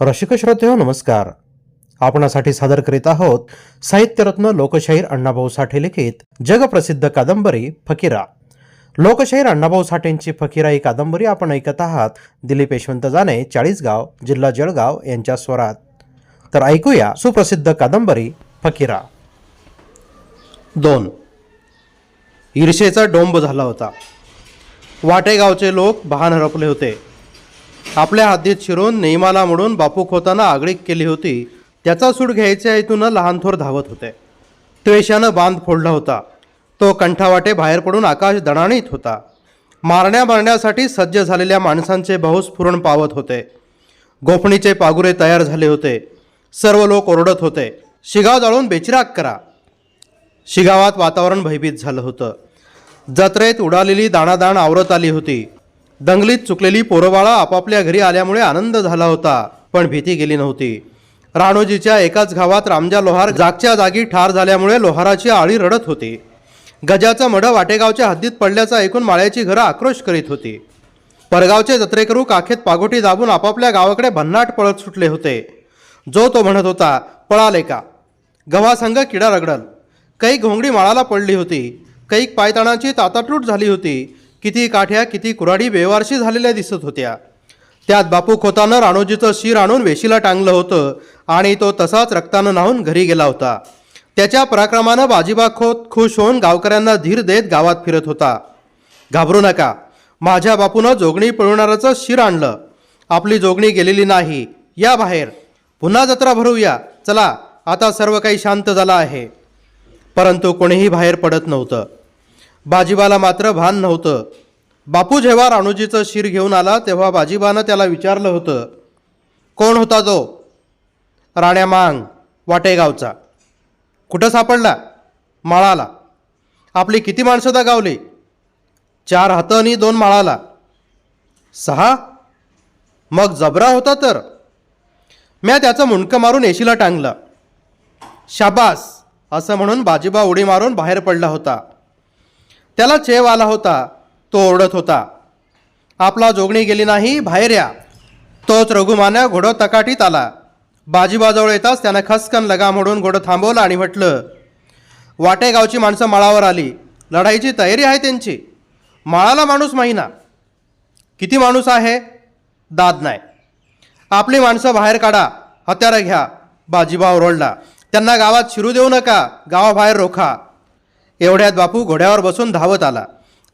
रसिक श्रोते नमस्कार. आपणासाठी सादर करीत आहोत साहित्यरत्न लोकशाहीर अण्णाभाऊ साठे लिखित जगप्रसिद्ध कादंबरी फकीरा. लोकशाहीर अण्णाभाऊ साठेंची फकीरा ही कादंबरी आपण ऐकत आहात. दिलीप यशवंत जाने चाळीसगाव जिल्हा जळगाव यांच्या स्वरात. तर ऐकूया सुप्रसिद्ध कादंबरी फकीरा. दोन. ईर्षेचा डोंब झाला होता. वाटेगावचे लोक भान हरपले होते. आपल्या हद्दीत शिरून नेमाला म्हणून बापू खोतानं आगळीक केली होती. त्याचा सूड घ्यायच्या हेतून लहानथोर धावत होते. त्वेषानं बांध फोडला होता. तो कंठावाटे बाहेर पडून आकाश दणाणीत होता. मारण्या मारण्यासाठी सज्ज झालेल्या माणसांचे बहुस्फुरण पावत होते. गोफणीचे पागुरे तयार झाले होते. सर्व लोक ओरडत होते. शिगाव जाळून बेचिराग करा. शिगावात वातावरण भयभीत झालं होतं. जत्रेत उडालेली दाणादाण आवरत आली होती. दंगलीत चुकलेली पोरबाळा आपापल्या घरी आल्यामुळे आनंद झाला होता पण भीती गेली नव्हती. राणोजीच्या एकाच गावात रामजा लोहार जागच्या जागी ठार झाल्यामुळे लोहाराची आळी रडत होती. गजाचं मढं वाटेगावच्या हद्दीत पडल्याचा ऐकून माळ्याची घरं आक्रोश करीत होती. परगावचे जत्रेकरू काखेत पागोटी दाबून आपापल्या गावाकडे भन्नाट पळत सुटले होते. जो तो म्हणत होता पळाले का? गव्हासंग किडा रगडल. काही घोंगडी माळाला पडली होती. काही पायताणाची ताताटूट झाली होती. किती काठ्या किती कुराडी बेवारशी झालेल्या दिसत होत्या. त्यात बापू खोतानं राणोजीचं शिर आणून वेशीला टांगलं होतं आणि तो तसाच रक्तानं न्हावून घरी गेला होता. त्याच्या पराक्रमानं बाजीबा खोत खुश होऊन गावकऱ्यांना धीर देत गावात फिरत होता. घाबरू नका माझ्या बापूनं जोगणी पळवणाराचं शिर आणलं. आपली जोगणी गेलेली नाही. या बाहेर. पुन्हा जत्रा भरूया. चला आता सर्व काही शांत झालं आहे. परंतु कोणीही बाहेर पडत नव्हतं. बाजीबाला मात्र भान नव्हतं. बापू जेव्हा राणूजीचं शिर घेऊन आला तेव्हा बाजीबानं त्याला विचारलं होतं कोण होता तो राण्या मांग वाटेगावचा. कुठं सापडला? माळाला. आपली किती माणसं दगावली? चार हातं आणि दोन माळाला. सहा? मग जबरा होता तर? म्या त्याचं मुंडकं मारून एशीला टांगलं. शाबास असं म्हणून बाजीबा उडी मारून बाहेर पडला होता. त्याला चेव आला होता. तो ओरडत होता. आपला जोगणी गेली नाही बाहेर या. तोच रघुमान्या घोडं तकाटीत आला. बाजीबाजवळ येताच त्यानं खसकन लगाम मोडून घोडं थांबवलं आणि म्हटलं वाटेगावची माणसं माळावर आली. लढाईची तयारी आहे त्यांची. माळाला माणूस महिना. किती माणूस आहे? दाद नाही. आपली माणसं बाहेर काढा हत्यारं घ्या. बाजीबा ओरडला. त्यांना गावात शिरू देऊ नका. गावाबाहेर रोखा. एवढ्यात बापू घोड्यावर बसून धावत आला.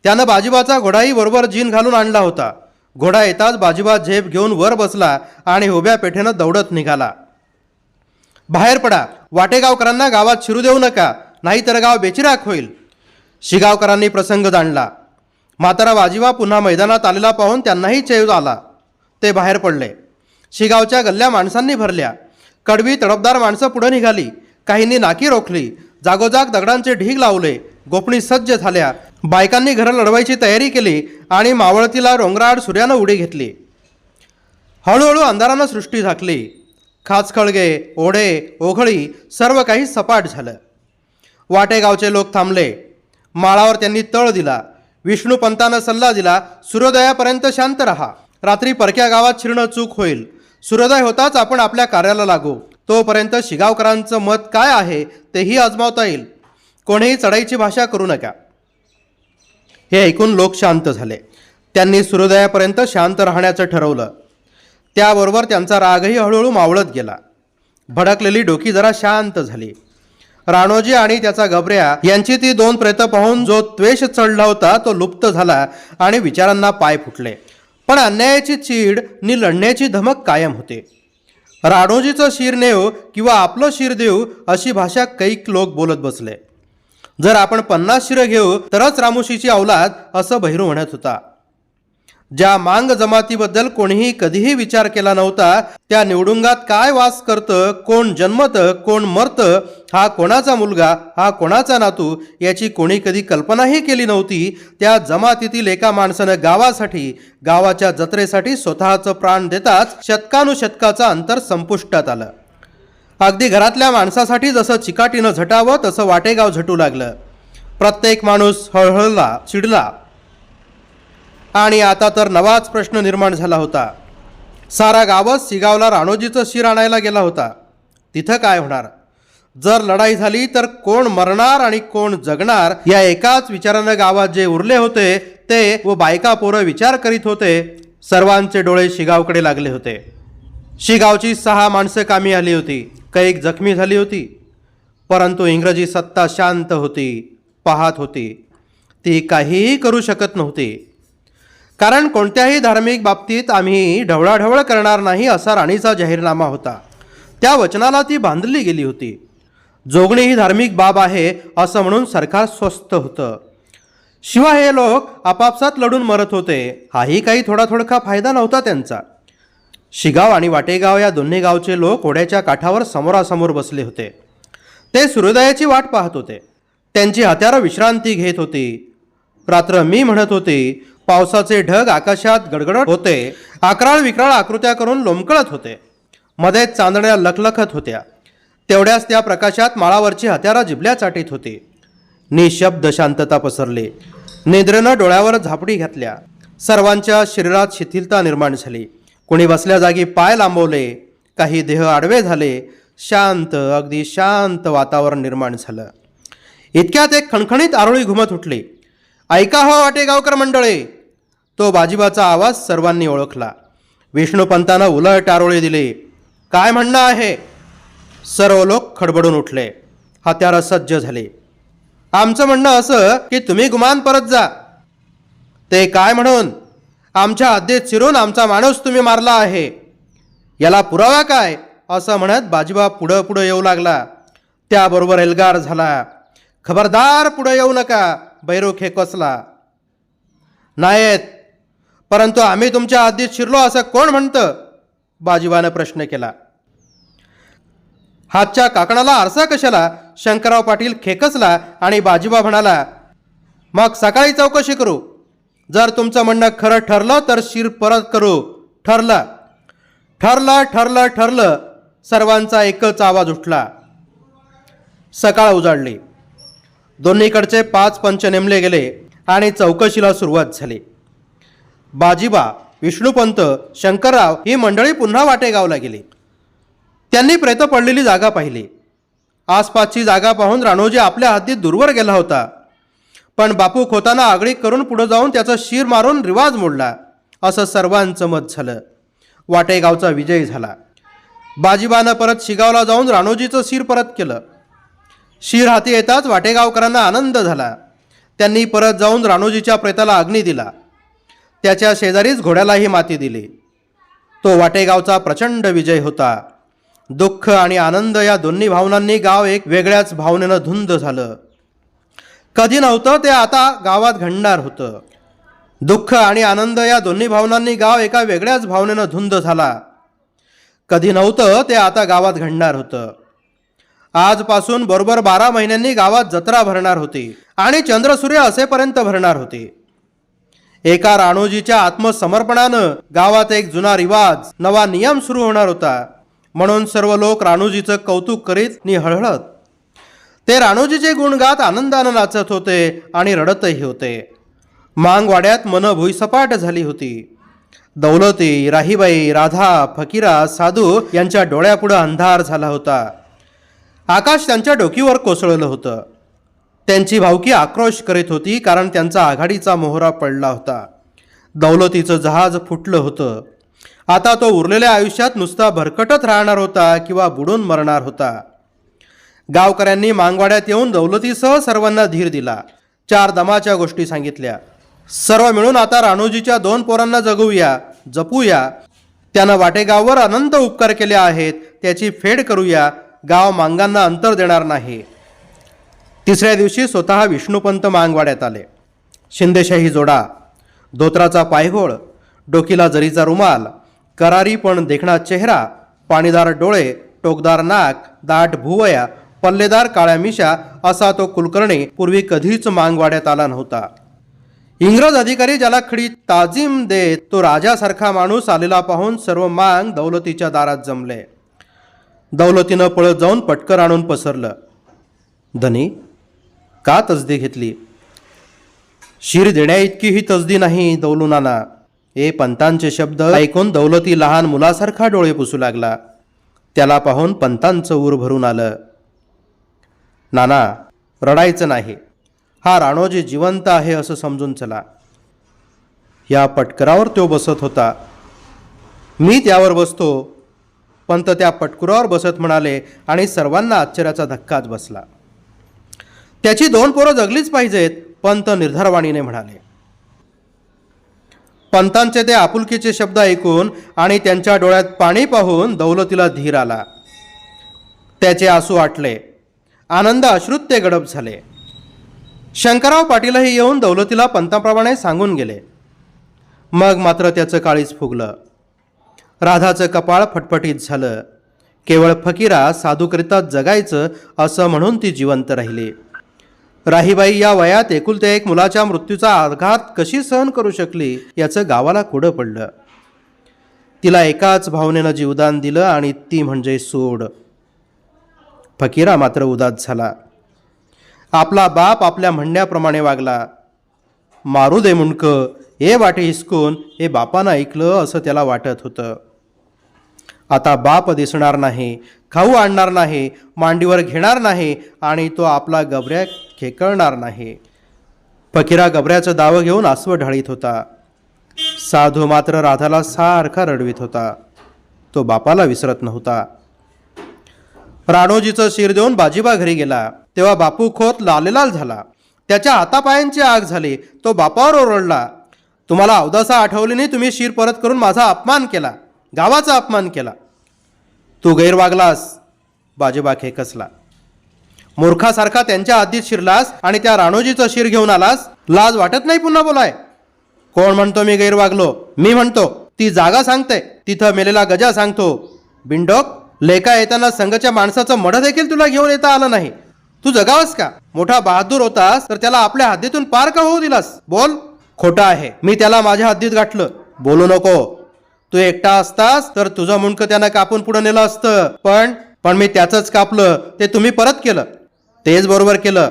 त्यानं बाजीबाचा घोडाही बरोबर जीन घालून आणला होता. घोडा येताच बाजीबा झेप घेऊन वर बसला आणि उभ्या पेठेनं दौडत निघाला. बाहेर पडा. वाटेगावकरांना गावात शिरू देऊ नका. नाहीतर गाव बेचिराक होईल. शिगावकरांनी प्रसंग जाणला. म्हातारा बाजीबा पुन्हा मैदानात आलेला पाहून त्यांनाही चेव आला. ते बाहेर पडले. शिगावच्या गल्ल्या माणसांनी भरल्या. कडवी तडपदार माणसं पुढं निघाली. काहींनी नाकी रोखली. जागोजाग दगडांचे ढीग लावले. गोपणी सज्ज झाल्या. बायकांनी घरं लढवायची तयारी केली आणि मावळतीला रोंगराड सूर्यानं उडी घेतली. हळूहळू अंधारानं सृष्टी झाकली. खाचखळगे ओढे ओघळी सर्व काही सपाट झालं. वाटेगावचे लोक थांबले. माळावर त्यांनी तळ दिला. विष्णुपंतानं सल्ला दिला सूर्योदयापर्यंत शांत रहा. रात्री परक्या गावात शिरणं चूक होईल. सूर्योदय होताच आपण आपल्या कार्याला लागू. तोपर्यंत शिगावकरांचं मत काय आहे तेही आजमावता येईल. कोणीही चढाईची भाषा करू नका. हे ऐकून लोक शांत झाले. त्यांनी सूर्योदयापर्यंत शांत राहण्याचं ठरवलं. त्याबरोबर त्यांचा रागही हळूहळू मावळत गेला. भडकलेली डोकी जरा शांत झाली. राणोजी आणि त्याचा गबऱ्या यांची ती दोन प्रेत पाहून जो त्वेष चढला होता तो लुप्त झाला आणि विचारांना पाय फुटले. पण अन्यायाची चीड नि लढण्याची धमक कायम होते. राणोजीचं शिर नेव किंवा आपलं शिर देऊ अशी भाषा कैक लोक बोलत बसले. जर आपण पन्नास शिरं घेऊ तरच रामोशीची अवलाद असं बहिरू म्हणत होता. ज्या मांग जमातीबद्दल कोणीही कधीही विचार केला नव्हता त्या निवडुंगात काय वास करतं कोण जन्मतं कोण मरतं हा कोणाचा मुलगा हा कोणाचा नातू याची कोणी कधी कल्पनाही केली नव्हती. त्या जमातीतील एका माणसानं गावासाठी गावाच्या जत्रेसाठी स्वतःचं प्राण देताच शतकानुशतकाचं अंतर संपुष्टात आलं. अगदी घरातल्या माणसासाठी जसं चिकाटीनं झटावं तसं वाटेगाव झटू लागलं. प्रत्येक माणूस हळहळला चिडला. आणि आता तर नवाच प्रश्न निर्माण झाला होता. सारा गावच शिगावला राणोजीचं शिर आणायला गेला होता. तिथं काय होणार? जर लढाई झाली तर कोण मरणार आणि कोण जगणार या एकाच विचारानं गावात जे उरले होते ते व बायका पोरं विचार करीत होते सर्वांचे डोळे शिगावकडे लागले होते. शिगावची सहा माणसं कामी आली होती. कैक जखमी झाली होती. परंतु इंग्रजी सत्ता शांत होती पाहत होती. ती काहीही करू शकत नव्हती. कारण कोणत्याही धार्मिक बाबतीत आम्ही ढवळाढवळ करणार नाही असा राणीचा जाहीरनामा होता. त्या वचनाला ती बांधली गेली होती. जोगणी ही धार्मिक बाब आहे असं म्हणून सरकार स्वस्थ होतं. शिवाय हे लोक आपापसात लढून मरत होते. हाही काही थोडा थोडका फायदा नव्हता त्यांचा. शिगाव आणि वाटेगाव या दोन्ही गावचे लोक ओढ्याच्या काठावर समोरासमोर बसले होते. ते सूर्योदयाची वाट पाहत होते. त्यांची हत्यारं विश्रांती घेत होती. रात्र मी म्हणत होती पावसाचे ढग आकाशात गडगडत होते. अकराळ विकराळ आकृत्या करून लोंबकळत होते. मध्ये चांदण्या लखलखत होत्या. तेवढ्याच त्या प्रकाशात माळावरची हत्यारा जिबल्या चाटीत होती. निशब्द शांतता पसरली. निद्रेनं डोळ्यावर झापडी घातल्या. सर्वांच्या शरीरात शिथिलता निर्माण झाली. कोणी बसल्या जागी पाय लांबवले. काही देह आडवे झाले. शांत अगदी शांत वातावरण निर्माण झालं. इतक्यात एक खणखणीत आरोळी घुमत उठली. ऐका हो वाटेगावकर मंडळे. तो बाजीबाचा आवाज सर्वांनी ओळखला. विष्णुपंतानं उलट टारोळे दिले. काय म्हणणं आहे? सर्व लोक खडबडून उठले. हत्यारं सज्ज झाले. आमचं म्हणणं असं की तुम्ही गुमान परत जा. ते काय म्हणून? आमच्या हद्दीत शिरून आमचा माणूस तुम्ही मारला आहे. याला पुरावा काय? असं म्हणत बाजीबा पुढं पुढं येऊ लागला. त्याबरोबर एल्गार झाला. खबरदार पुढं येऊ नका. बैरोख हे नाहीत. परंतु आम्ही तुमच्या आधीच शिरलो असं कोण म्हणतं? बाजीबानं प्रश्न केला. हातच्या काकणाला आरसा कशाला? शंकरराव पाटील खेकसला आणि बाजीबा म्हणाला मग सकाळी चौकशी करू. जर तुमचं म्हणणं खरं ठरलं तर शिर परत करू. ठरलं. ठरलं ठरलं ठरलं. सर्वांचा एकच आवाज उठला. सकाळ उजाडली. दोन्हीकडचे पाच पंच नेमले गेले आणि चौकशीला सुरुवात झाली. बाजीबा विष्णुपंत शंकरराव ही मंडळी पुन्हा वाटेगावला गेली. त्यांनी प्रेत पडलेली जागा पाहिली. आसपासची जागा पाहून राणोजी आपल्या हद्दीत दूरवर गेला होता. पण बापू खोताना आगळीक करून पुढे जाऊन त्याचा शिर मारून रिवाज मोडला. असं सर्वांचं मत झालं. वाटेगावचा विजय झाला. बाजीबानं परत शिगावला जाऊन राणोजीचं शिर परत केलं. शिर हाती येताच वाटेगावकरांना आनंद झाला. त्यांनी परत जाऊन राणोजीच्या प्रेताला अग्नी दिला. त्याच्या शेजारीच घोड्यालाही माती दिली. तो वाटेगावचा प्रचंड विजय होता. दुःख आणि आनंद या दोन्ही भावनांनी गाव एक वेगळ्याच भावनेनं धुंद झालं. कधी नव्हतं ते आता गावात घडणार होतं. दुःख आणि आनंद या दोन्ही भावनांनी गाव एका वेगळ्याच भावनेनं धुंद झाला. कधी नव्हतं ते आता गावात घडणार होतं. आजपासून बरोबर बारा महिन्यांनी गावात जत्रा भरणार होती आणि चंद्रसूर्य असेपर्यंत भरणार होती. एका राणोजीच्या आत्मसमर्पणानं गावात एक जुना रिवाज नवा नियम सुरू होणार होता. म्हणून सर्व लोक राणोजीचं कौतुक करीत निहळहळत ते राणोजीचे गुण गात आनंदानं नाचत होते आणि रडतही होते. मांगवाड्यात मन भुईसपाट झाली होती. दौलती राहीबाई राधा फकीरा साधू यांच्या डोळ्यापुढं अंधार झाला होता. आकाश त्यांच्या डोकीवर कोसळलं होतं. त्यांची भावकी आक्रोश करीत होती कारण त्यांचा आघाडीचा मोहरा पडला होता. दौलतीचं जहाज फुटलं होतं. आता तो उरलेल्या आयुष्यात नुसता भरकटत राहणार होता किंवा बुडून मरणार होता. गावकऱ्यांनी मांगवाड्यात येऊन दौलतीसह सर्वांना धीर दिला. चार दमाच्या गोष्टी सांगितल्या. सर्व मिळून आता राणूजीच्या दोन पोरांना जगूया जपूया. त्यानं वाटेगाववर अनंत उपकार केले आहेत त्याची फेड करूया गाव मांगांना अंतर देणार नाही. तिसऱ्या दिवशी स्वतः विष्णुपंत मांगवाड्यात आले. शिंदेशाही जोडा धोत्राचा पायघोळ डोकीला जरीचा रुमाल करारी पण देखणा चेहरा पाणीदार डोळे टोकदार नाक दाट भुवया पल्लेदार काळ्या मिशा असा तो कुलकर्णी पूर्वी कधीच मांगवाड्यात आला नव्हता. इंग्रज अधिकारी ज्याला खडी ताजीम देत तो राजासारखा माणूस आलेला पाहून सर्व मांग दौलतीच्या दारात जमले. दौलतीनं पळत जाऊन पटकर आणून पसरलं. धनी का तसदी घेतली? शिर देण्याइतकी ही तसदी नाही दौलू नाना. हे पंतांचे शब्द ऐकून दौलती लहान मुलासारखा डोळे पुसू लागला. त्याला पाहून पंतांचं ऊर भरून आलं. नाना रडायचं नाही. हा राणोजी जिवंत आहे असं समजून चला. या पटकरावर तो बसत होता. मी त्यावर बसतो. पंत त्या पटकुरावर बसत म्हणाले आणि सर्वांना आश्चर्याचा धक्काच बसला. त्याची दोन पोरं जगलीच पाहिजेत पंत निर्धारवाणीने म्हणाले. पंतांचे ते आपुलकीचे शब्द ऐकून आणि त्यांच्या डोळ्यात पाणी पाहून दौलतीला धीर आला. त्याचे आसू आटले. आनंद अश्रुत ते गडप झाले. शंकरराव पाटीलही येऊन दौलतीला पंताप्रमाणे सांगून गेले. मग मात्र त्याचं काळीच फुगलं. राधाचं कपाळ फटफटीत झालं. केवळ फकीरा साधूकरिता जगायचं असं म्हणून ती जिवंत राहिली. राहीबाई या वयात एकुलत्या एक मुलाच्या मृत्यूचा आघात कशी सहन करू शकली याचं गावाला कुडं पडलं. तिला एकाच भावनेनं जीवदान दिलं आणि ती म्हणजे सोड. फकीरा मात्र उदास झाला. आपला बाप आपल्या म्हणण्याप्रमाणे वागला. मारू दे मुंडकं हे वाटे हिसकून हे बापानं ऐकलं असं त्याला वाटत होतं. आता बाप दिसणार नाही खाऊ आणणार नाही मांडीवर घेणार नाही आणि तो आपला गबऱ्या खेकळणार नाही. फकीरा गबऱ्याचं दावं घेऊन आसवं ढाळीत होता. साधू मात्र राधाला सारखा रडवीत होता. तो बापाला विसरत नव्हता. राणोजीचं शिर देऊन बाजीबा घरी गेला. तेव्हा बापू खोत लालेलाल झाला. त्याच्या हातापायांची आग झाली. तो बापावर ओरडला. तुम्हाला अवदासा आठवलीने तुम्ही शिर परत करून माझा अपमान केला. गावाचा अपमान केला. तू गैरवागलास. बाजीबा खेकसला मूर्खासारखा त्यांच्या हद्दीत शिरलास आणि त्या राणोजीचं शिर घेऊन आलास? लाज वाटत नाही पुन्हा बोलाय? कोण म्हणतो मी गैरवागलो? मी म्हणतो ती जागा सांगते तिथं मेलेला गजा सांगतो. बिंडोक लेका येताना संघच्या माणसाचं मढ देखील तुला घेऊन येता आलं नाही. तू जगावस का? मोठा बहादूर होतास तर त्याला आपल्या हद्दीतून पार का होऊ दिलास? बोल. खोटं आहे. मी त्याला माझ्या हद्दीत गाठलं. बोलू नको. तू एकटा असतास तर तुझं मुंडकं त्यानं कापून पुढे नेलं असतं. पण पण मी त्याचंच कापलं. ते तुम्ही परत केलं. तेच बरोबर केलं.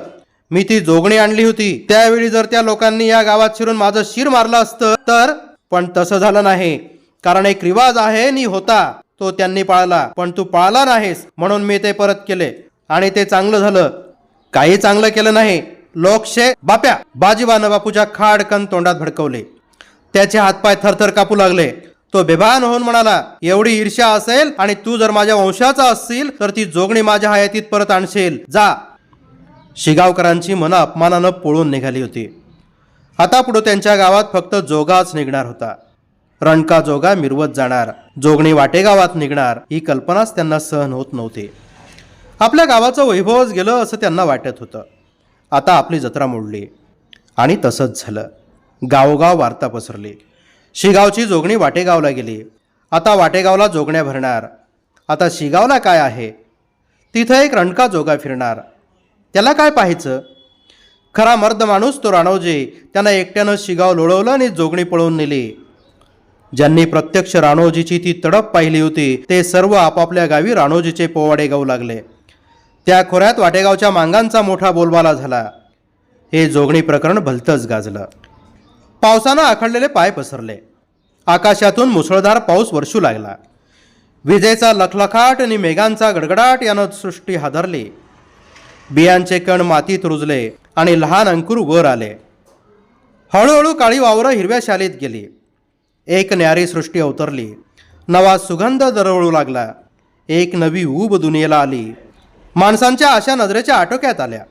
मी ती जोगणी आणली होती. त्यावेळी जर त्या लोकांनी या गावात शिरून माझं शिर मारलं असतं तर? पण तसं झालं नाही. कारण एक रिवाज आहे नी होता. तो त्यांनी पाळला. पण तू पाळला नाहीस म्हणून मी ते परत केले. आणि ते चांगलं झालं. काही चांगलं केलं नाही. लोकशे बाप्या बाजीबानं बापूच्या खाडकन तोंडात भडकवले. त्याचे हातपाय थरथर कापू लागले. तो बेभान होऊन म्हणाला एवढी ईर्ष्या असेल आणि तू जर माझ्या वंशाचा असशील तर ती जोगणी माझ्या हयातीत परत आणशील. जा. शिगावकरांची मनं अपमानानं पळून निघाली होती. आता पुढं त्यांच्या गावात फक्त जोगाच निघणार होता. रणका जोगा मिरवत जाणार. जोगणी वाटेगावात निघणार. ही कल्पनाच त्यांना सहन होत नव्हती. आपल्या गावाचं वैभवच गेलं असं त्यांना वाटत होतं. आता आपली जत्रा मोडली. आणि तसंच झालं. गावोगाव वार्ता पसरली. शिगावची जोगणी वाटेगावला गेली. आता वाटेगावला जोगण्या भरणार. आता शिगावला काय आहे? तिथं एक रणका जोगा फिरणार. त्याला काय पाहायचं? खरा मर्द माणूस तो राणोजी त्यानं एकट्यानं शिगाव लोळवलं आणि जोगणी पळवून नेली. ज्यांनी प्रत्यक्ष राणोजीची ती तडप पाहिली होती ते सर्व आपापल्या गावी राणोजीचे पोवाडे गाऊ लागले. त्या खोऱ्यात वाटेगावच्या मांगांचा मोठा बोलबाला झाला. हे जोगणी प्रकरण भलतंच गाजलं. पावसानं आखडलेले पाय पसरले. आकाशातून मुसळधार पाऊस वर्षू लागला. विजेचा लखलखाट आणि मेघांचा गडगडाट यानं सृष्टी हादरली. बियांचे कण मातीत रुजले आणि लहान अंकुर वर आले. हळूहळू काळी वावरं हिरव्या शालीत गेली. एक न्यारी सृष्टी अवतरली. नवा सुगंध दरवळू लागला. एक नवी ऊब दुनियेला आली. माणसांच्या अशा नजरेच्या आटोक्यात आल्या.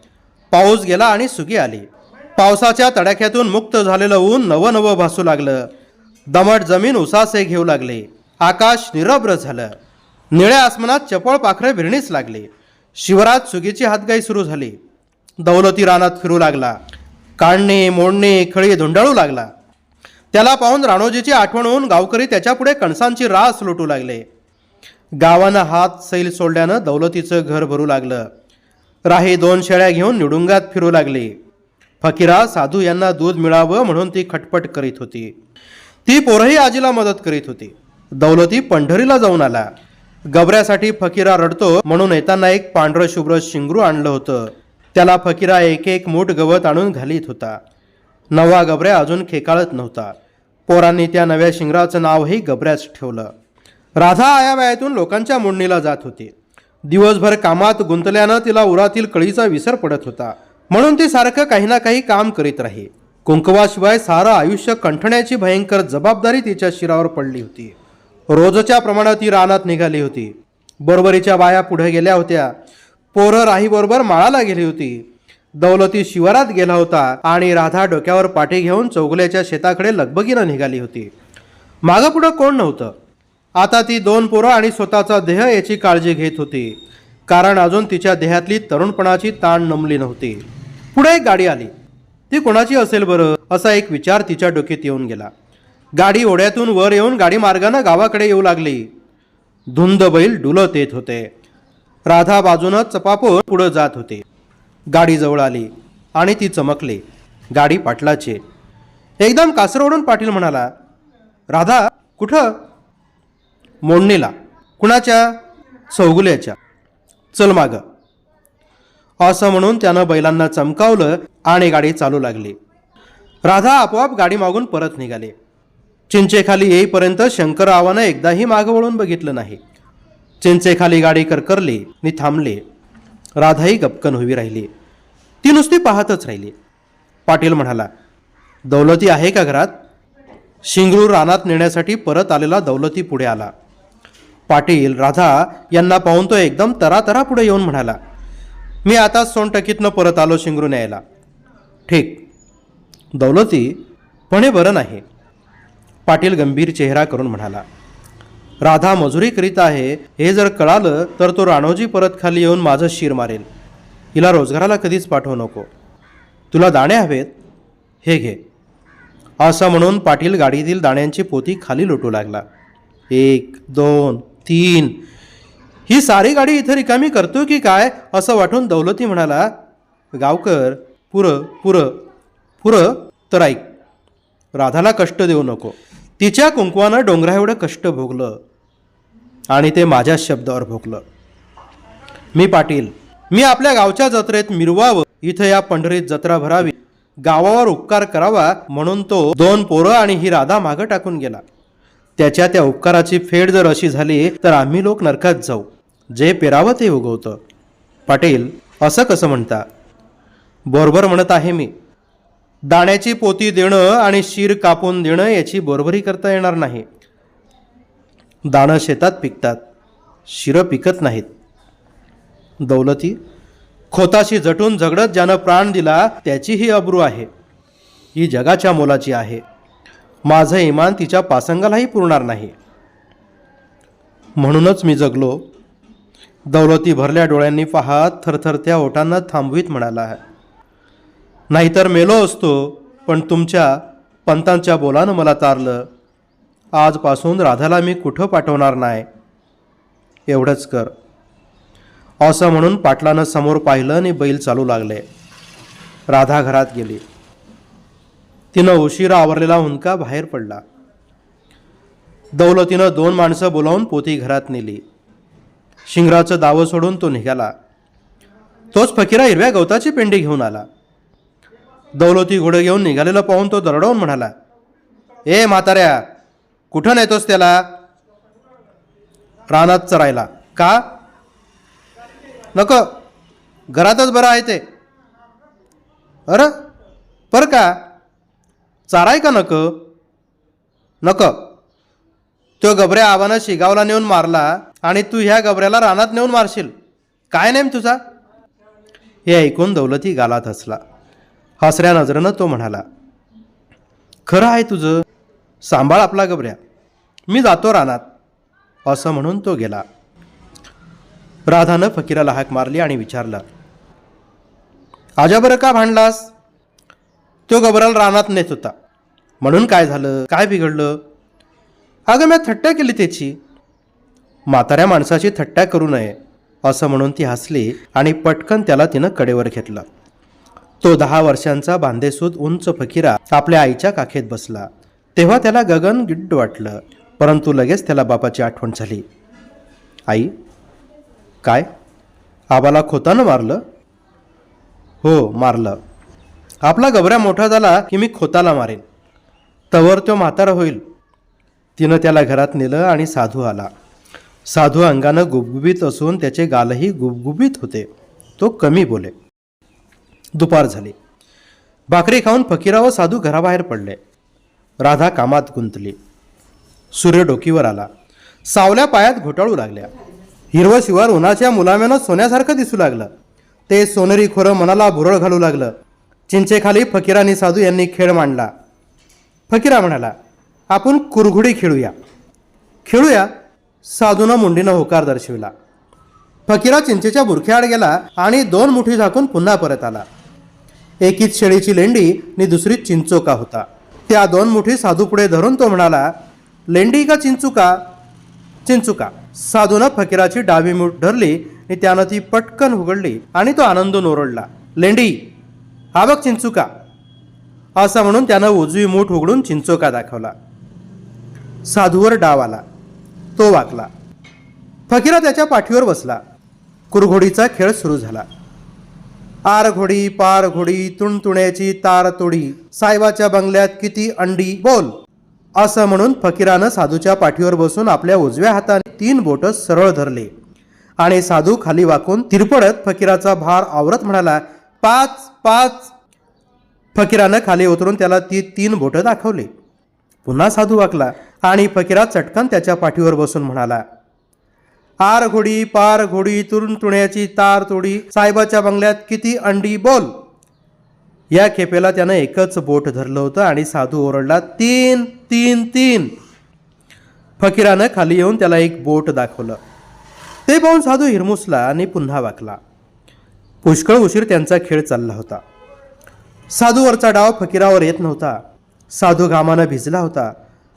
पाऊस गेला आणि सुगी आली. पावसाच्या तडाख्यातून मुक्त झालेलं ऊन नवं नवं भासू लागलं. दमट जमीन उसासे घेऊ लागले. आकाश निरभ्र झालं. निळ्या आसमानात चपळ पाखरे भिरणीच लागली. शिवरात सुगीची हातगाई सुरू झाली. दौलती रानात फिरू लागला. काढणे मोडणे खळी धुंडाळू लागला. त्याला पाहून राणोजीची आठवण होऊन गावकरी त्याच्यापुढे कणसांची रास लुटू लागले. गावानं हात सैल सोडल्यानं दौलतीचं घर भरू लागलं. राही दोन शेळ्या घेऊन निडुंगात फिरू लागली. फकीरा साधू यांना दूध मिळावं म्हणून ती खटपट करीत होती. ती पोरही आजीला मदत करीत होती. दौलती पंढरीला जाऊन आला. गबऱ्यासाठी फकीरा रडतो म्हणून येताना एक पांढरं शुभ्र शिंगरू आणलं होतं. त्याला फकीरा एक एक मूठ गवत आणून घालीत होता. नवा गबऱ्या अजून खेकाळत नव्हता. पोरांनी त्या नव्या शिंगराचं नावही गबऱ्याच ठेवलं. राधा आयावयातून लोकांच्या मोडणीला जात होती. दिवसभर कामात गुंतल्यानं तिला उरातील कळीचा विसर पडत होता. म्हणून ती सारखं काही ना काही काम करीत राही. कुंकवाशिवाय सारं आयुष्य कंठण्याची भयंकर जबाबदारी तिच्या शिरावर पडली होती. रोजच्या प्रमाणात ती रानात निघाली होती. बरोबरीच्या बाया पुढे गेल्या होत्या. पोरं राहीबरोबर माळाला गेली होती. दौलती शिवारात गेला होता आणि राधा डोक्यावर पाठी घेऊन चौगल्याच्या शेताकडे लगबगीनं निघाली होती. मागं पुढं कोण नव्हतं? आता ती दोन पोरं आणि स्वतःचा देह याची काळजी घेत होती. कारण अजून तिच्या देहातली तरुणपणाची ताण नमली नव्हती. पुढे एक गाडी आली. ती कोणाची असेल बरं? असा एक विचार तिच्या डोक्यात येऊन गेला. गाडी ओढ्यातून वर येऊन गाडी मार्गानं गावाकडे येऊ लागली. धुंद बैल डुलत येत होते. राधा बाजूनं चपापूर पुढं जात होते. गाडी जवळ आली आणि ती चमकली. गाडी पाटलाची. एकदम कासरवडून पाटील म्हणाला राधा कुठं? मोडणीला. कुणाच्या? चौगुल्याच्या चल माग. असं म्हणून त्यानं बैलांना चमकावलं आणि गाडी चालू लागली. राधा आपोआप गाडी मागून परत निघाली. चिंचेखाली येईपर्यंत शंकररावानं एकदाही मागं वळून बघितलं नाही. चिंचेखाली गाडी करकरली नी थांबली. राधाही गपकन उभी राहिली. ती नुसती पाहतच राहिली. पाटील म्हणाला दौलती आहे का घरात? शिंगरूर रानात नेण्यासाठी परत आलेला दौलती पुढे आला. पाटील राधा यांना पाहून तो एकदम तरातरा पुढे येऊन म्हणाला मी आता सोनटकीतनं परत आलो शिंगरू न्यायला ठीक. दौलती पण हे बरं नाही. पाटील गंभीर चेहरा करून म्हणाला राधा मजुरी करीत आहे हे जर कळालं तर तो राणोजी परत खाली येऊन माझं शिर मारेल. हिला रोजगाराला कधीच पाठवू नको. तुला दाणे हवेत? हे घे. असं म्हणून पाटील गाडीतील दाण्यांची पोती खाली लुटू लागला. एक दोन तीन. ही सारी गाडी इथं रिकामी करतो की काय? असं वाटून दौलती म्हणाला गावकर पुरं पुरं पुरं तर ऐक. राधाला कष्ट देऊ नको. तिच्या कुंकवानं डोंगरा एवढं कष्ट भोगलं आणि ते माझ्या शब्दावर भोगलं. मी पाटील मी आपल्या गावच्या जत्रेत मिरवावं. इथं या पंढरीत जत्रा भरावी. गावावर उपकार करावा म्हणून तो दोन पोरं आणि ही राधा मागं टाकून गेला. त्याच्या त्या उपकाराची फेड जर अशी झाली तर आम्ही लोक नरकात जाऊ. जे पेरावं ते उगवतं. पाटील असं कसं म्हणता? बरोबर म्हणत आहे मी. दाण्याची पोती देणं आणि शीर कापून देणं याची बरोबरी करता येणार नाही. दाणं शेतात पिकतात. शिरं पिकत नाहीत. दौलती? खोताशी जटून झगडत ज्यानं प्राण दिला त्याची ही अब्रू आहे. ही जगाच्या मोलाची आहे. माझं इमान तिच्या पासंगालाही पुरणार नाही. म्हणूनच मी जगलो. दौलती भरल्या डोळ्यांनी पाहत थरथरत्या ओठांना थांबवीत म्हणाला नाहीतर मेलो असतो पण तुमच्या पंतांच्या बोलानं मला तारलं. आजपासून राधाला मी कुठं पाठवणार नाही. एवढंच कर. असं म्हणून पाटलानं समोर पाहिलं आणि बैल चालू लागले. राधा घरात गेली. तिनं उशिरा आवरलेला हुंका बाहेर पडला. दौलतीनं दोन माणसं बोलावून पोती घरात नेली. शिंगराचं दावं सोडून तो निघाला. तोच फकीरा हिरव्या गवताची पेंडी घेऊन आला. दौलती घोडं घेऊन निघालेलं पाहून तो दरडवून म्हणाला ए म्हाताऱ्या कुठं नेतोस त्याला? रानात चरायला का? नको घरातच बरं आहे ते. अरे पर का? चाराय का नक? नक. तो गबऱ्या आबानं शिगावला नेऊन मारला आणि तू ह्या गबऱ्याला रानात नेऊन मारशील. काय नेम तुझा? हे ऐकून दौलती गालात हसला. हसऱ्या नजरेनं तो म्हणाला खरं आहे तुझं. सांभाळ आपला गबऱ्या. मी जातो रानात. असं म्हणून तो गेला. राधानं फकीराला हाक मारली आणि विचारलं आजा बरं का भांडलास? तो गबराला रानात नेत होता. म्हणून काय झालं? काय बिघडलं? अगं मी थट्ट्या केली त्याची. म्हाताऱ्या माणसाची थट्ट्या करू नये असं म्हणून ती हसली आणि पटकन त्याला तिनं कडेवर घेतलं. तो दहा वर्षांचा बांधेसूद उंच फकीरा आपल्या आईच्या काखेत बसला. तेव्हा त्याला गगन गिड्ड वाटलं परंतु लगेच त्याला बापाची आठवण झाली. आई काय? आबाला खोतानं मारलं? हो मारलं. आपला गबऱ्या मोठा झाला की मी खोताला मारेन. तवर तो म्हातारा होईल. तिनं त्याला घरात नेलं आणि साधू आला. साधू अंगानं गुबगुबीत असून त्याचे गालही गुबगुबीत होते. तो कमी बोले. दुपार झाली. भाकरी खाऊन फकीरा व साधू घराबाहेर पडले. राधा कामात गुंतली. सूर्य डोकीवर आला. सावल्या पायात घोटाळू लागल्या. हिरवं शिवार उन्हाच्या मुलाम्यानं सोन्यासारखं दिसू लागलं. ते सोनेरी खोरं मनाला भुरळ घालू लागलं. चिंचेखाली फकीरानी साधू यांनी खेळ मांडला. फकीरा म्हणाला आपण कुरघुडी खेळूया. खेळूया साधूनं मुंडीनं होकार दर्शविला. फकीरा चिंचेच्या बुरख्याआड गेला आणि दोन मुठी झाकून पुन्हा परत आला. एकीच शेळीची लेंडी आणि दुसरी चिंचोका होता. त्या दोन मुठी साधू पुढे धरून तो म्हणाला लेंडी का चिंचुका? चिंचुका. साधूनं फकीराची डावी मूठ धरली आणि त्यानं ती पटकन उघडली आणि तो आनंदून ओरडला लेंडी हा बघ चिंचुका. असं म्हणून त्यानं उजवी मूठ उघडून चिंचोका दाखवला. साधूवर डाव आला. तो वाकला. फकीरा त्याच्या पाठीवर बसला. कुरघोडीचा खेळ सुरू झाला. आर घोडी पार घोडी तुणतुण्याची तार तोडी साहेबाच्या बंगल्यात किती अंडी बोल असं म्हणून फकीरानं साधूच्या पाठीवर बसून आपल्या उजव्या हाताने तीन बोटं सरळ धरले. आणि साधू खाली वाकून तिरपडत फकीराचा भार आवरत म्हणाला पाच पाच फकीरानं खाली उतरून त्याला ती तीन बोटं दाखवली. पुन्हा साधू वाकला आणि फकीरा चटकन त्याच्या पाठीवर बसून म्हणाला आर घोडी पार घोडी तुरून तुण्याची तार तोडी साहेबाच्या बंगल्यात किती अंडी बोल. या खेपेला त्यानं एकच बोट धरलं होतं आणि साधू ओरडला तीन तीन तीन. फकीरानं खाली येऊन त्याला एक बोट दाखवलं. ते पाहून साधू हिरमुसला आणि पुन्हा वाकला. पुष्कळ उशीर त्यांचा खेळ चालला होता. साधूवरचा डाव फकीरावर येत नव्हता. साधू घामानं भिजला होता.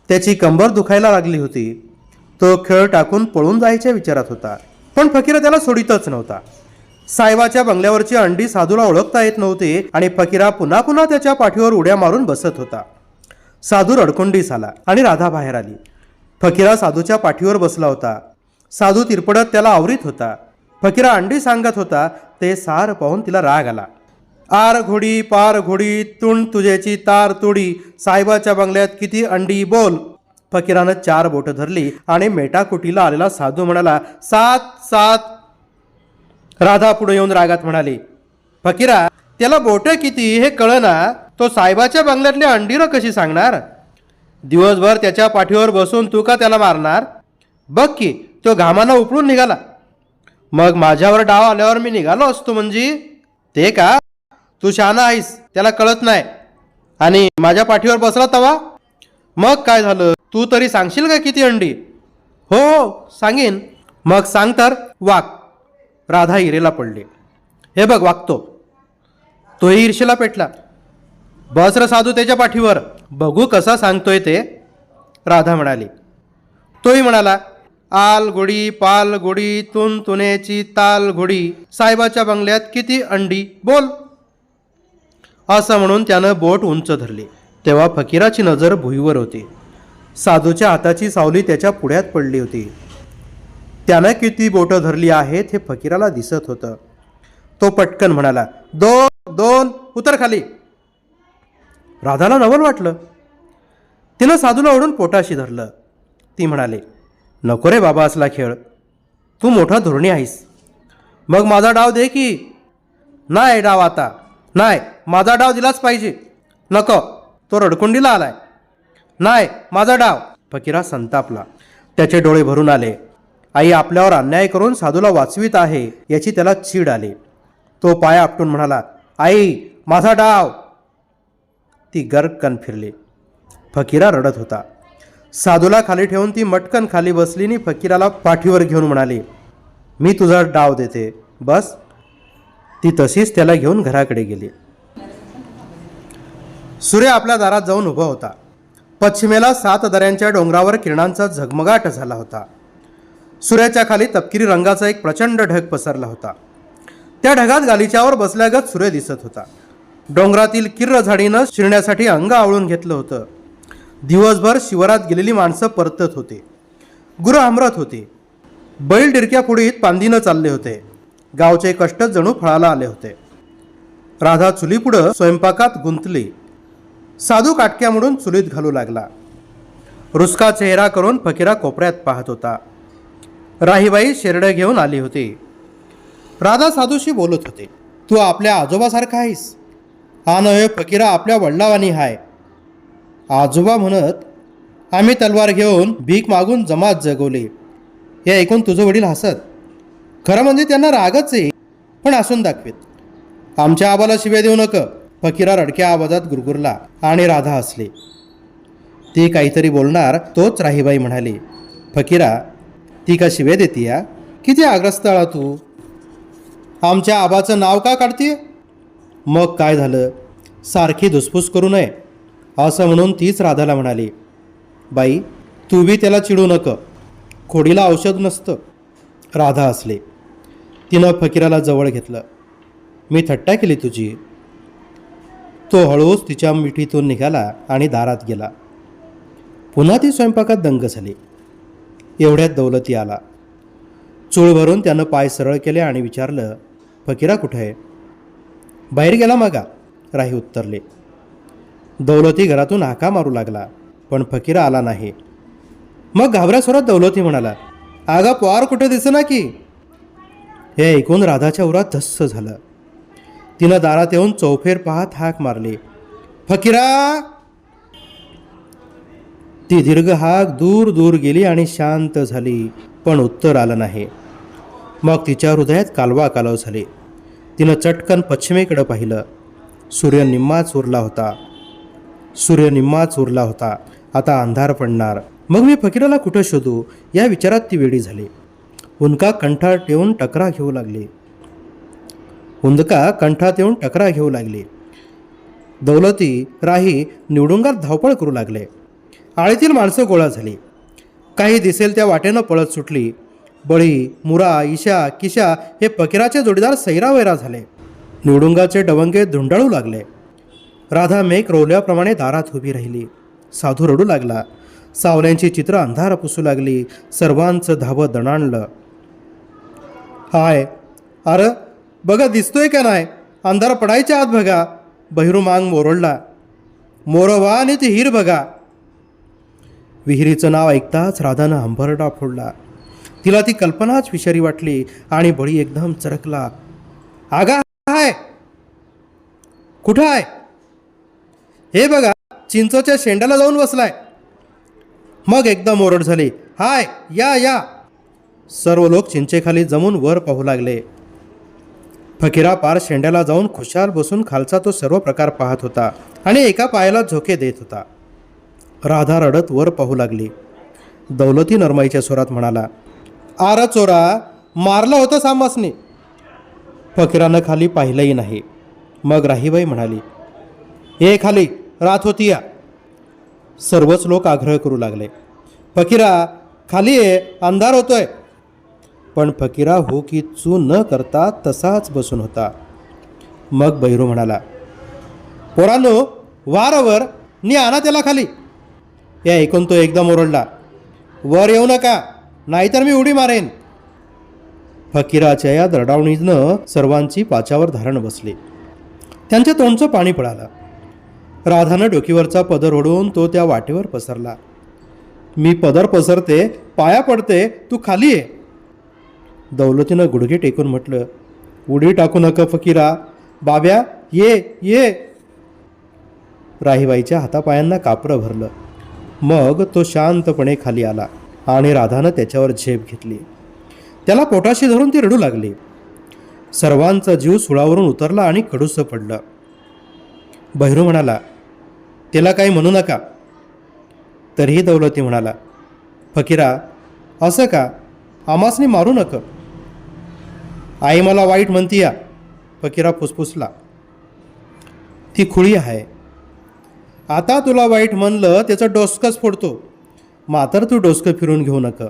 त्याची कंबर दुखायला लागली होती. तो खेळ टाकून पळून जायच्या विचारात होता. पण फकीरा त्याला सोडितच नव्हता. साहेबाच्या बंगल्यावरची अंडी साधूला ओळखता येत नव्हती आणि फकीरा पुन्हा पुन्हा त्याच्या पाठीवर उड्या मारून बसत होता. साधू रडकुंडीस आला आणि राधा बाहेर आली. फकीरा साधूच्या पाठीवर बसला होता. साधू तिरपडत त्याला आवरीत होता. फकीरा अंडी सांगत होता. ते सार पाहून तिला राग आला. आर घोडी पार घोडी तुण तुझ्याची तार तुडी. साहेबाच्या बंगल्यात किती अंडी बोल. फकीरानं चार बोटं धरली आणि मेटाकुटीला आलेला साधू म्हणाला सात सात. राधा पुढे येऊन रागात म्हणाली फकीरा त्याला बोटं किती हे कळना. तो साहेबाच्या बंगल्यातली अंडी कशी सांगणार? दिवसभर त्याच्या पाठीवर बसून तू का त्याला मारणार? बघ की तो घामानं उपळून निघाला. मग माझ्यावर डाव आल्यावर मी निघालो असतो म्हणजे? ते का तू शहाणा आहेस त्याला कळत नाही. आणि माझ्या पाठीवर बसला तवा? मग काय झालं? तू तरी सांगशील का किती अंडी? हो हो सांगेन. मग सांग तर वाक. राधा इरेला पडली. हे बघ वागतो तोही ईर्षेला पेटला. बस र साधू त्याच्या पाठीवर. बघू कसा सांगतोय ते. राधा म्हणाली. तोही म्हणाला आल घोडी पाल गोडी तुन तुनेची ताल घोडी साहेबाच्या बंगल्यात किती अंडी? बोल. असं म्हणून त्यानं बोट उंच धरली. तेव्हा फकीराची नजर भुईवर होती. साधूच्या हाताची सावली त्याच्या पुढ्यात पडली होती. त्यानं किती बोटं धरली आहेत हे फकीराला दिसत होतं. तो पटकन म्हणाला दोन दोन उतर खाली. राधाला नवल वाटलं. तिनं साधूला ओढून पोटाशी धरलं. ती म्हणाली नको रे बाबा असला खेळ. तू मोठा धोरणी आहेस. मग माझा डाव दे की नाही डाव आता. नाही माझा डाव दिलाच पाहिजे. नको तो रडकुंडीला आलाय. नाही माझा डाव. फकीरा संतापला. त्याचे डोळे भरून आले. आई आपल्यावर अन्याय करून साधूला वाचवीत आहे याची त्याला चीड आली. तो पाय आपटून म्हणाला आई माझा डाव. ती गरकन फिरली. फकीरा रडत होता. साधूला खाली ठेवून ती मटकन खाली बसली आणि फकीराला पाठीवर घेऊन म्हणाली मी तुझा डाव देते. बस. ती तशीच त्याला घेऊन घराकडे गेली. सूर्य आपल्या दारात जाऊन उभा होता. पश्चिमेला सात दऱ्यांच्या डोंगरावर किरणांचा झगमगाट झाला होता. सूर्याच्या खाली तपकिरी रंगाचा एक प्रचंड ढग पसरला होता. त्या ढगात गालिच्यावर बसल्यागत सूर्य दिसत होता. डोंगरातील किर्र झाडीनं शिरण्यासाठी अंग आवळून घेतलं होतं. दिवसभर शिवरात गेलेली माणसं परतत होते. गुरं हमरत होती. बैल डिरक्या पुढीत पांदीनं चालले होते. गावचे कष्ट जणू फळाला आले होते. राधा चुलीपुढं स्वयंपाकात गुंतली. साधू काटक्या म्हणून चुलीत घालू लागला. रुसका चेहरा करून फकीरा कोपऱ्यात पाहत होता. राहीबाई शेरडं घेऊन आली होती. राधा साधूशी बोलत होते तू आपल्या आजोबासारखा आहेस. हा नव्हे फकीरा आपल्या वडिलावानी हाय. आजोबा म्हणत आम्ही तलवार घेऊन भीक मागून जमात जगवली. हे ऐकून तुझं वडील हसत खरं म्हणजे त्यांना रागच आहे. पण असून दाखवेत. आमच्या आबाला शिव्या देऊ नका. फकीरा रडक्या आवाजात गुरगुरला आणि राधा हसले. ती काहीतरी बोलणार तोच राहीबाई म्हणाली. फकीरा ती का शिव्या देते या किती आग्रस्तळा तू? आमच्या आबाचं नाव का काढते मग काय झालं? सारखी धुसफूस करू नये. असं म्हणून तीच राधाला म्हणाली. बाई तू बी त्याला चिडू नक. खोडीला औषध नसतं. राधा असले तिनं फकीराला जवळ घेतलं. मी थट्टा केली तुझी. तो हळूच तिच्या मिठीतून निघाला आणि दारात गेला. पुन्हा ती स्वयंपाकात दंग झाली. एवढ्यात दौलती आला. चूळ भरून त्यानं पाय सरळ केले आणि विचारलं फकीरा कुठं आहे? बाहेर गेला मागा राही उत्तरले. दौलती घरातून हाका मारू लागला पण फकीरा आला नाही. मग घाबऱ्या स्वरात दौलती म्हणाला आगा पोहार कुठं दिसेना की? हे ऐकून राधाच्या उरात धस्स झालं. तिनं दारात येऊन चौफेर पाहत हाक मारली. फकीरा! ती दीर्घ हाक दूर दूर गेली आणि शांत झाली पण उत्तर आलं नाही. मग तिच्या हृदयात कालवा कालव झाली. तिनं चटकन पश्चिमेकडं पाहिलं. सूर्य निम्माच उरला होता. सूर्य निम्माच उरला होता. आता अंधार पडणार. मग मी फकीराला कुठं शोधू? या विचारात ती वेळी झाली. हुंदका कंठात ठेवून टकरा घेऊ लागली. हुंदका कंठात येऊन टकरा घेऊ लागली. दौलती राही निवडुंगात धावपळ करू लागले. आळीतील माणसं गोळा झाली. काही दिसेल त्या वाटेनं पळत सुटली. बळी मुरा ईशा किशा हे पकिराचे जोडीदार सैरावैरा झाले. निवडुंगाचे डवंगे धुंडाळू लागले. राधा मेघ रोवल्याप्रमाणे दारात उभी राहिली. साधू रडू लागला. सावल्यांची चित्र अंधार पुसू लागली. सर्वांचं धावं दणाणलं. हाय. अरे बघा दिसतोय का नाही? अंधार पडायच्या आत बघा. बहिरू मांग मोरडला. मोरवा आणि ती हिर बघा. विहिरीचं नाव ऐकताच राधानं हंबरडा फोडला तिला ती कल्पनाच विषारी वाटली आणि बळी एकदम चरकला. आगा हाय. कुठं आहे हे बघा चिंचोच्या शेंड्याला जाऊन बसलाय. मग एकदम ओरड झाली. हाय या या. सर्व लोक चिंचेखाली जमून वर पाहू लागले. फकीरा पार शेंड्याला जाऊन खुशाल बसून खालचा तो सर्व प्रकार पाहत होता आणि एका पायाला झोके देत होता. राधा रडत वर पाहू लागली. दौलती नरमाईच्या स्वरात म्हणाला आर चोरा मारला होता सामासने. फकीरानं खाली पाहिलंही नाही. मग राहीबाई म्हणाली हे खाली रात होती या. सर्वच लोक आग्रह करू लागले फकीरा खाली ये अंधार होतोय. पण फकीरा हो की चू न करता तसाच बसून होता. मग बैरू म्हणाला पोरानो वारावर नी आणा त्याला खाली. हे ऐकून तो एकदम ओरडला वर येऊ नका नाहीतर मी उडी मारेन. फकीराच्या या दरडावणीनं सर्वांची पाच्यावर धारण बसली. त्यांच्या तोंडचं पाणी पळालं. राधानं डोकीवरचा पदर ओढून तो त्या वाटेवर पसरला. मी पदर पसरते पाया पडते तू खाली ये. दौलतीनं गुडघे टेकून म्हटलं उडी टाकू नका फकीरा. बाब्या ये ये. राहीबाईच्या हातापायांना कापरं भरलं. मग तो शांतपणे खाली आला आणि राधानं त्याच्यावर झेप घेतली. त्याला पोटाशी धरून ती रडू लागली. सर्वांचा जीव सुळावरून उतरला आणि कडूस पडलं. बहिरू म्हणाला त्याला काही म्हणू नका. तरीही दौलती म्हणाला फकीरा असं का? आमासनी मारू नका. आई मला वाईट म्हणती या. फकीरा फुसफुसला. ती खुळी आहे. आता तुला वाईट म्हणलं त्याचं डोसकंच फोडतो. मात्र तू डोसकं फिरून घेऊ नका.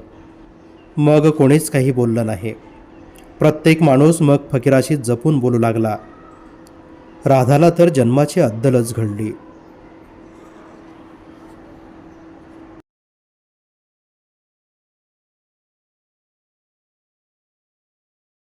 मग कोणीच काही बोललं नाही. प्रत्येक माणूस मग फकीराशी जपून बोलू लागला. राधाला तर जन्माची अद्दलच घडली.